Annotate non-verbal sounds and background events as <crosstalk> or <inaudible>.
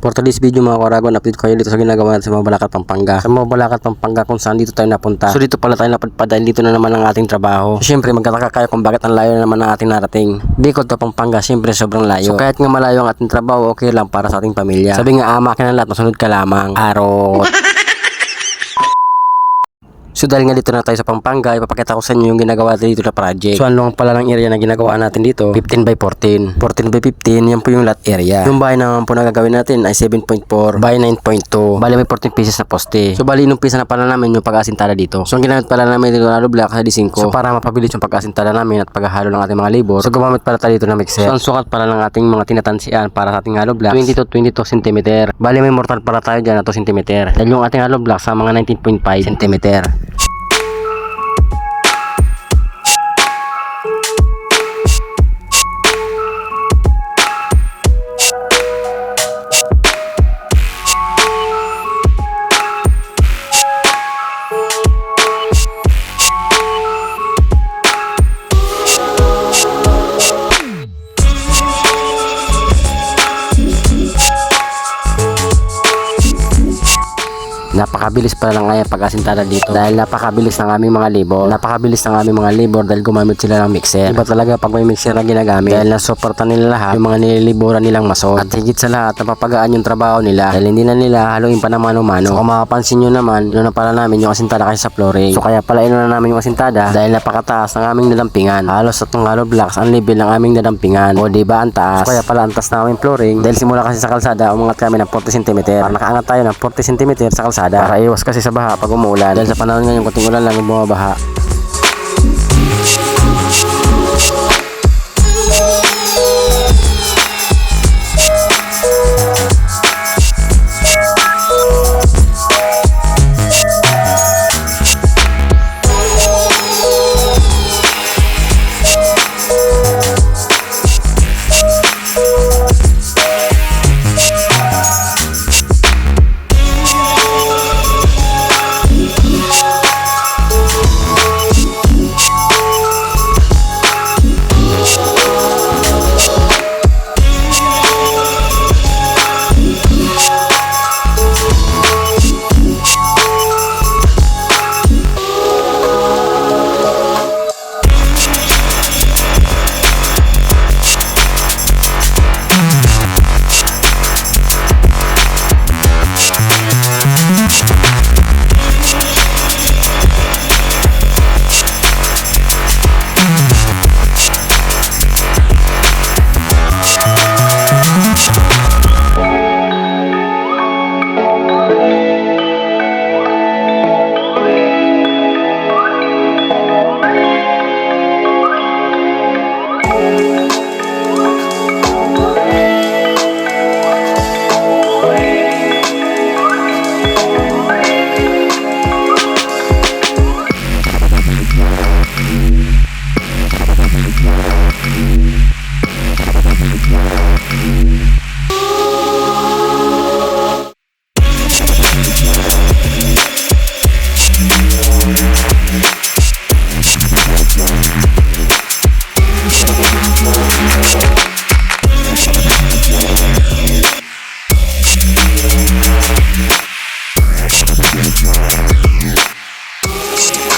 For today's video mga karagon, update ko kayo dito sa ginagawa natin sa mga Balakat, Pampanga. Sa mga Balakat, Pampanga kung saan dito tayo napunta. So dito pala tayo napadpad dito na naman ang ating trabaho. So syempre magkataka kayo kung bakit ang layo na naman ang ating narating. Bicol to Pampanga, syempre sobrang layo. So kahit nga malayo ang ating trabaho, okay lang para sa ating pamilya. Sabi nga ama na lahat, masunod ka lamang. Arot. <laughs> So dahil nga dito na tayo sa Pampanga, ipapakita ko sa inyo yung ginagawa dito na project. So ano lang pala ng area na ginagawa natin dito? 15 by 14. 14 by 15, yan po yung lot area. Yung bahay naman po na gagawin natin ay 7.4 by 9.2. Bali may 14 pieces na poste. So bali nung pisa na pala namin yung pag-asintada dito. So ang ginamit pala namin dito na block sa D5. So para mapabilis yung pag-asintada namin at paghahalo ng ating mga labor. So gumamit pala tayo dito ng mixer. So ang sukat pala ng ating mga tinatansian para sa ating hollow block 20 to 22 cm. Bali may mortar pala tayo dyan na 2 cm. Dahil yung ating hollow block sa mga 19.5 cm. Napakabilis pala lang ngayon pag-asintada dito dahil napakabilis ng aming mga labor. Napakabilis ng aming mga labor dahil gumamit sila ng mixer. Iba talaga pag may mixer na ginagamit dahil nasuporta nila lahat yung mga nililiburan nilang mason. At higit sa lahat napapagaan yung trabaho nila dahil hindi na nila haluin pa ng mano-mano. So kung mapapansin nyo naman, yun na pala namin yung asintada kasi sa flooring. So kaya pala na namin yung asintada dahil napakataas ng aming nadampingan. Halos sa itong hollow blocks ang level ng aming nadampingan. O diba ang taas? So kaya pala ang taas na aming flooring dahil simula kasi sa kalsada umangat kami ng 40 cm. Para nakaangat tayo ng 40 cm sa kalsada para iwas kasi sa baha pag umuulan. Dahil sa panahon ngayon kunting ulan lang yung bumabaha. Next.